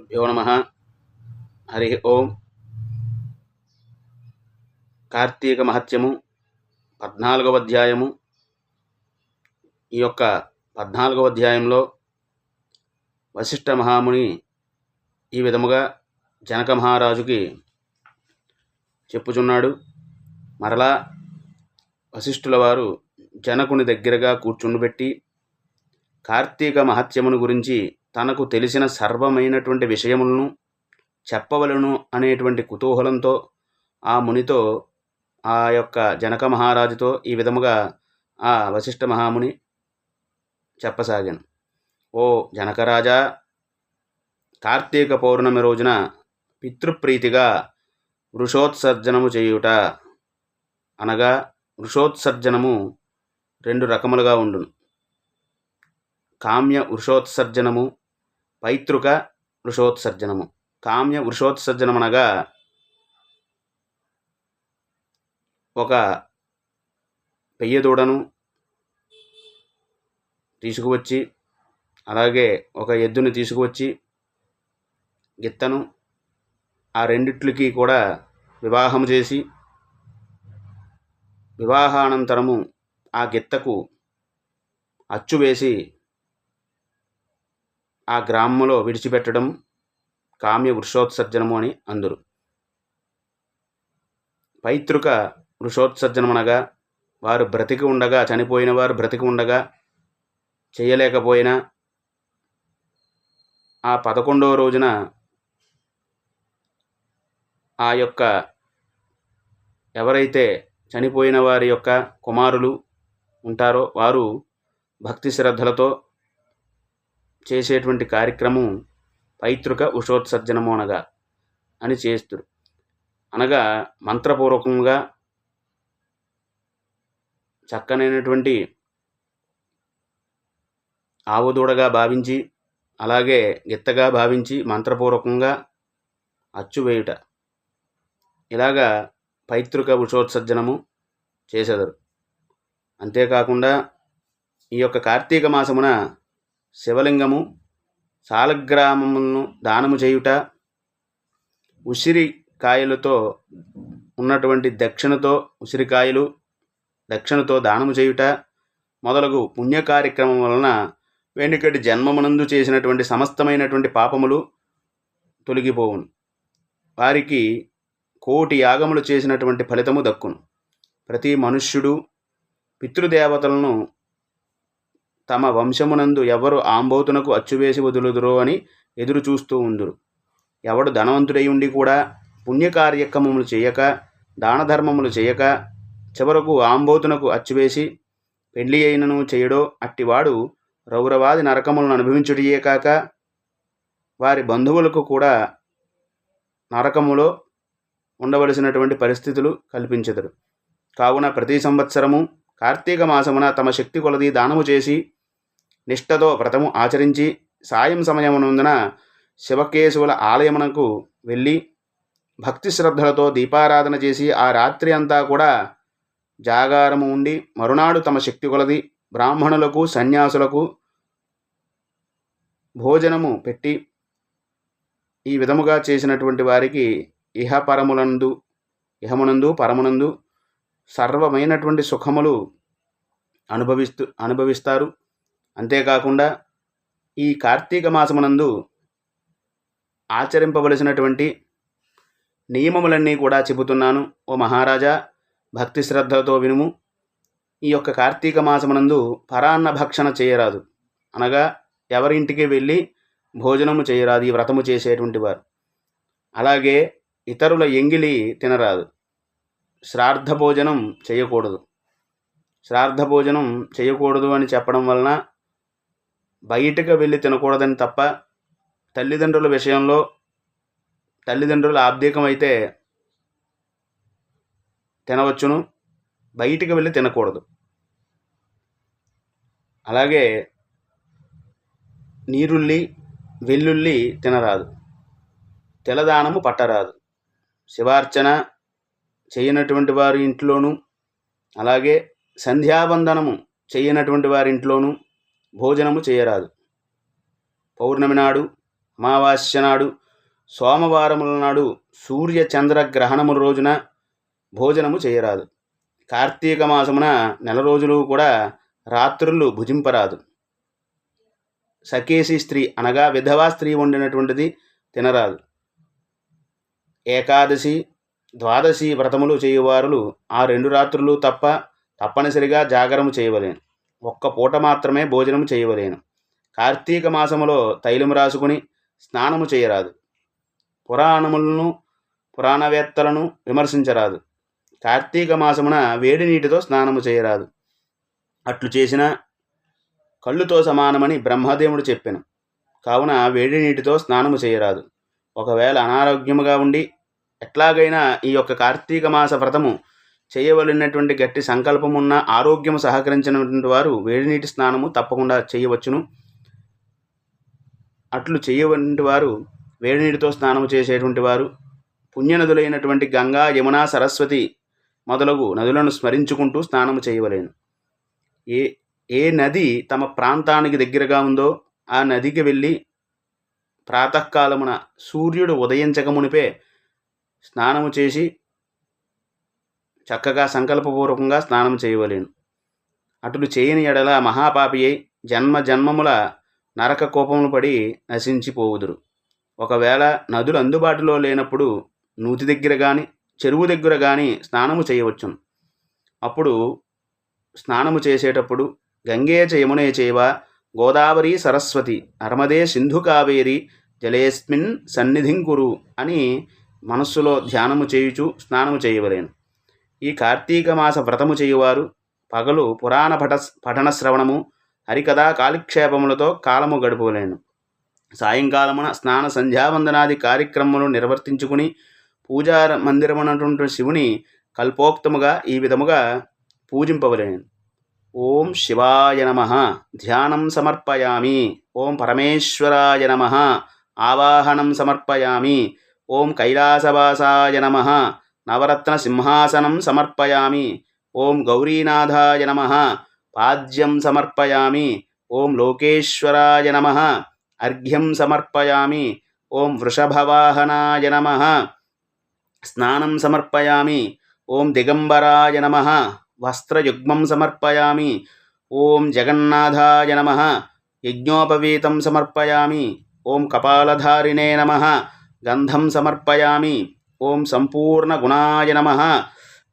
గురుభ్యో నమ. హరి ఓం. కార్తీక మహత్యము పద్నాలుగవ అధ్యాయము. ఈ యొక్క పద్నాలుగవ అధ్యాయంలో వశిష్ఠ మహాముని ఈ విధముగా జనక మహారాజుకి చెప్పుచున్నాడు. మరలా వశిష్ఠుల వారు జనకుని దగ్గరగా కూర్చుండబెట్టి కార్తీక మహత్యమును గురించి తనకు తెలిసిన సర్వమైనటువంటి విషయములను చెప్పవలను అనేటువంటి కుతూహలంతో ఆ మునితో ఆ యొక్క జనక మహారాజుతో ఈ విధముగా ఆ వశిష్ఠ మహాముని చెప్పసాగాను. ఓ జనకరాజా కార్తీక పౌర్ణమి రోజున పితృప్రీతిగా వృషోత్సర్జనము చేయుట అనగా వృషోత్సర్జనము రెండు రకములుగా ఉండును. కామ్య వృషోత్సర్జనము పైతృక వృషోత్సర్జనము. కామ్య వృషోత్సర్జనం అనగా ఒక పెయ్యదూడను తీసుకువచ్చి అలాగే ఒక ఎద్దుని తీసుకువచ్చి గిత్తను ఆ రెండిట్లకి కూడా వివాహం చేసి వివాహానంతరము ఆ గిత్తకు అచ్చు వేసి ఆ గ్రామంలో విడిచిపెట్టడం కామ్య వృషోత్సర్జనము అని అందురు. పైతృక వృషోత్సర్జనమనగా వారు బ్రతికి ఉండగా చనిపోయిన వారు బ్రతికి ఉండగా చేయలేకపోయినా ఆ పదకొండవ రోజున ఆ యొక్క ఎవరైతే చనిపోయిన వారి యొక్క కుమారులు ఉంటారో వారు భక్తి శ్రద్ధలతో చేసేటువంటి కార్యక్రమం పైతృక ఉషోత్సర్జనము అనగా అని చేస్తురు. అనగా మంత్రపూర్వకంగా చక్కనైనటువంటి ఆవుదూడగా భావించి అలాగే గిత్తగా భావించి మంత్రపూర్వకంగా అచ్చువేయుట ఇలాగా పైతృక ఉషోత్సర్జనము చేసేదారు. అంతేకాకుండా ఈ యొక్క కార్తీక మాసమున శివలింగము సాలగ్రామములను దానము చేయుట ఉసిరి కాయలతో ఉన్నటువంటి దక్షిణతో ఉసిరికాయలు దక్షిణతో దానము చేయుట మొదలగు పుణ్య కార్యక్రమం వలన వెనుకటి జన్మమునందు చేసినటువంటి సమస్తమైనటువంటి పాపములు తొలగిపోవును. వారికి కోటి యాగములు చేసినటువంటి ఫలితము దక్కును. ప్రతి మనుష్యుడు పితృదేవతలను తమ వంశమునందు ఎవరు ఆంబోతునకు అచ్చువేసి వదులుదురో అని ఎదురు చూస్తూ ఉందురు. ఎవడు ధనవంతుడై ఉండి కూడా పుణ్యకార్యక్రమములు చేయక దానధర్మములు చేయక చివరకు ఆంబోతునకు అచ్చువేసి పెళ్ళి అయినను చేయడో అట్టివాడు రౌరవాది నరకములను అనుభవించుటయే కాక వారి బంధువులకు కూడా నరకములో ఉండవలసినటువంటి పరిస్థితులు కల్పించెదరు. కావున ప్రతి సంవత్సరము కార్తీక మాసమున తమ శక్తి కొలది దానము చేసి నిష్ఠతో వ్రతము ఆచరించి సాయం సమయమునందున శివకేశవుల ఆలయమునకు వెళ్ళి భక్తి శ్రద్ధలతో దీపారాధన చేసి ఆ రాత్రి అంతా కూడా జాగారము ఉండి మరునాడు తమ శక్తి కొలది బ్రాహ్మణులకు సన్యాసులకు భోజనము పెట్టి ఈ విధముగా చేసినటువంటి వారికి ఇహపరములందు ఇహమునందు పరమునందు సర్వమైనటువంటి సుఖములు అనుభవిస్తూ అనుభవిస్తారు. అంతేకాకుండా ఈ కార్తీక మాసమునందు ఆచరింపవలసినటువంటి నియమములన్నీ కూడా చెబుతున్నాను. ఓ మహారాజా భక్తి శ్రద్ధలతో వినుము. ఈ యొక్క కార్తీక మాసమునందు పరాన్న భక్షణ చేయరాదు. అనగా ఎవరింటికి వెళ్ళి భోజనము చేయరాదు ఈ వ్రతము చేసేటువంటి వారు. అలాగే ఇతరుల ఎంగిలి తినరాదు. శ్రార్థ భోజనం చేయకూడదు. శ్రార్థ భోజనం చేయకూడదు అని చెప్పడం వలన బయటకు వెళ్ళి తినకూడదని తప్ప తల్లిదండ్రుల విషయంలో తల్లిదండ్రుల ఆబ్దికమైతే అయితే తినవచ్చును. బయటికి వెళ్ళి తినకూడదు. అలాగే నీరుల్లి వెల్లుల్లి తినరాదు. తెలదానము పట్టరాదు. శివార్చన చేయనటువంటి వారి ఇంట్లోనూ అలాగే సంధ్యావందనము చేయనటువంటి వారి ఇంట్లోనూ భోజనము చేయరాదు. పౌర్ణమి నాడు అమావాస్య నాడు సోమవారముల నాడు సూర్య చంద్ర గ్రహణముల రోజున భోజనము చేయరాదు. కార్తీక మాసమున నెల రోజులు కూడా రాత్రులు భుజింపరాదు. సకేసి స్త్రీ అనగా విధవా స్త్రీ వండినటువంటిది తినరాదు. ఏకాదశి ద్వాదశి వ్రతములు చేయువారులు ఆ రెండు రాత్రులు తప్ప తప్పనిసరిగా జాగరము చేయవలేను. ఒక్క పూట మాత్రమే భోజనం చేయవలేను. కార్తీక మాసములో తైలము రాసుకుని స్నానము చేయరాదు. పురాణములను పురాణవేత్తలను విమర్శించరాదు. కార్తీక మాసమున వేడి నీటితో స్నానము చేయరాదు. అట్లు చేసిన కళ్ళుతో సమానమని బ్రహ్మదేవుడు చెప్పాను. కావున వేడి నీటితో స్నానము చేయరాదు. ఒకవేళ అనారోగ్యముగా ఉండి ఎట్లాగైనా ఈ యొక్క కార్తీక మాస వ్రతము చేయవలనటువంటి గట్టి సంకల్పమున్న ఆరోగ్యము సహకరించినటువంటి వారు వేడినీటి స్నానము తప్పకుండా చేయవచ్చును. అట్లు చేయవంటి వారు వేడి నీటితో స్నానము చేసేటువంటి వారు పుణ్యనదులైనటువంటి గంగా యమున సరస్వతి మొదలగు నదులను స్మరించుకుంటూ స్నానము చేయవలేను. ఏ ఏ నది తమ ప్రాంతానికి దగ్గరగా ఉందో ఆ నదికి వెళ్ళి ప్రాతకాలమున సూర్యుడు ఉదయించకమునిపే స్నానము చేసి చక్కగా సంకల్పపూర్వకంగా స్నానం చేయవలేను. అటులు చేయని ఎడల మహాపాపి అయి జన్మ జన్మముల నరక కోపములు పడి నశించిపోవుదురు. ఒకవేళ నదులు అందుబాటులో లేనప్పుడు నూతి దగ్గర కానీ చెరువు దగ్గర కానీ స్నానము చేయవచ్చును. అప్పుడు స్నానము చేసేటప్పుడు గంగే చయమునే చేవ గోదావరి సరస్వతి నర్మదే సింధు కావేరి జలేస్మిన్ సన్నిధింకురు అని మనస్సులో ధ్యానము చేయుచు స్నానము చేయవలేను. ఈ కార్తీక మాస వ్రతము చేయువారు పగలు పురాణ పట పఠన శ్రవణము హరికథా కాలక్షేపములతో కాలము గడుపలేను సాయంకాలమున స్నాన సంధ్యావందనాది కార్యక్రమములు నిర్వర్తించుకుని పూజా మందిరమునటువంటి శివుని కల్పోక్తముగా ఈ విధముగా పూజింపవలేను. ఓం శివాయ నమ. ధ్యానం సమర్పయామి. ఓం పరమేశ్వరాయ నమ. ఆవాహనం సమర్పయామి. ఓం కైలాసవాసాయ నమ. నవరత్న సింహాసనం సమర్పయామి. ఓం గౌరీనాథాయ నమ. పాద్యం సమర్పయామి. ఓం లోకేశ్వరాయ నమ. అర్ఘ్యం సమర్పయామి. ఓం వృషభవాహనాయ నమ. స్నానం సమర్పయామి. ఓం దిగంబరాయ నమ. వస్త్రయుగ్మం సమర్పయామి. ఓం జగన్నాథాయ నమ. యజ్ఞోపవీతం సమర్పయామి. ఓం కపాలధారిణే నమ. గంధం సమర్పయామి. ఓం సంపూర్ణ గుణాయ నమ.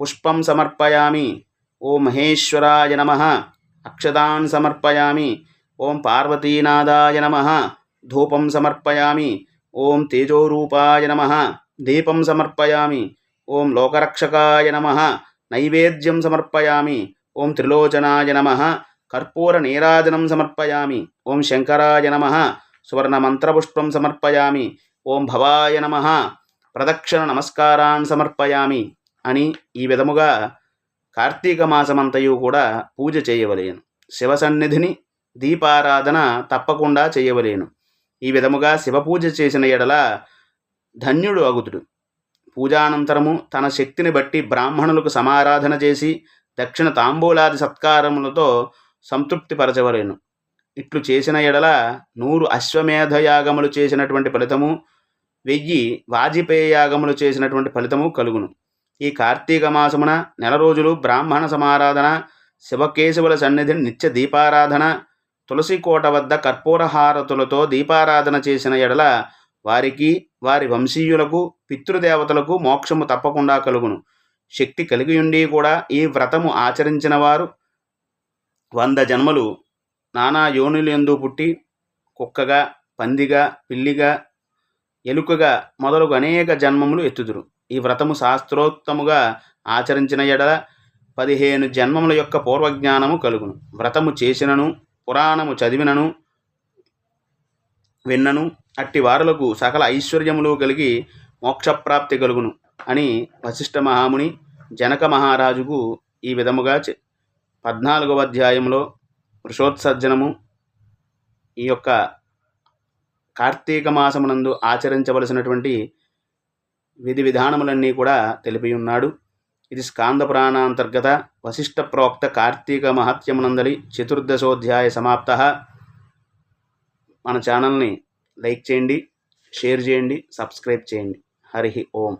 పుష్పం సమర్పయామి. ఓం మహేశ్వరాయ నమ. అక్షతాన్ సమర్పయామి. ఓం పార్వతీనాథాయ నమ. ధూపం సమర్పయామి. ఓం తేజోరూపాయ నమ. దీపం సమర్పయామి. ఓం లోకరక్షకాయ నమ. నైవేద్యం సమర్పయామి. ఓం త్రిలోచనాయ నమ. కర్పూర నీరాజనం సమర్పయామి. ఓం శంకరాయ నమ. సువర్ణమంత్రపుష్పం సమర్పయామి. ఓం భవాయ నమ. ప్రదక్షిణ నమస్కారాన్ సమర్పయామి అని ఈ విధముగా కార్తీక మాసమంతయు కూడా పూజ చేయవలేను. శివ సన్నిధిని దీపారాధన తప్పకుండా చేయవలేను. ఈ విధముగా శివపూజ చేసిన ఎడల ధన్యుడు అగుతుడు. పూజానంతరము తన శక్తిని బట్టి బ్రాహ్మణులకు సమారాధన చేసి దక్షిణ తాంబూలాది సత్కారములతో సంతృప్తిపరచవలేను. ఇట్లు చేసిన ఎడల నూరు అశ్వమేధయాగములు చేసినటువంటి ఫలితము వెయ్యి వాజిపేయాగములు చేసినటువంటి ఫలితము కలుగును. ఈ కార్తీక మాసమున నెల రోజులు బ్రాహ్మణ సమారాధన శివకేశవుల సన్నిధిని నిత్య దీపారాధన తులసి కోట వద్ద కర్పూరహారతులతో దీపారాధన చేసిన ఎడల వారికి వారి వంశీయులకు పితృదేవతలకు మోక్షము తప్పకుండా కలుగును. శక్తి కలిగి ఉండి కూడా ఈ వ్రతము ఆచరించిన వారు వంద జన్మలు నానా యోనులందు పుట్టి కుక్కగా పందిగా పిల్లిగా ఎలుకగా మొదలగు అనేక జన్మములు ఎత్తుదురు. ఈ వ్రతము శాస్త్రోక్తముగా ఆచరించిన ఎడల పదిహేను జన్మముల యొక్క పూర్వజ్ఞానము కలుగును. వ్రతము చేసినను పురాణము చదివినను విన్నను అట్టి వారులకు సకల ఐశ్వర్యములు కలిగి మోక్షప్రాప్తి కలుగును అని వశిష్ఠ మహాముని జనక మహారాజుకు ఈ విధముగా పద్నాలుగవ అధ్యాయంలో వృషోత్సర్జనము ఈ యొక్క కార్తీక మాసమునందు ఆచరించవలసినటువంటి విధి విధానములన్నీ కూడా తెలిపి ఉన్నాడు. ఇది స్కాంద పురాణాంతర్గత వశిష్ట ప్రోక్త కార్తీక మహత్యమునందలి చతుర్దశోధ్యాయ సమాప్త. మన ఛానల్ని లైక్ చేయండి షేర్ చేయండి సబ్స్క్రైబ్ చేయండి. హరి ఓం.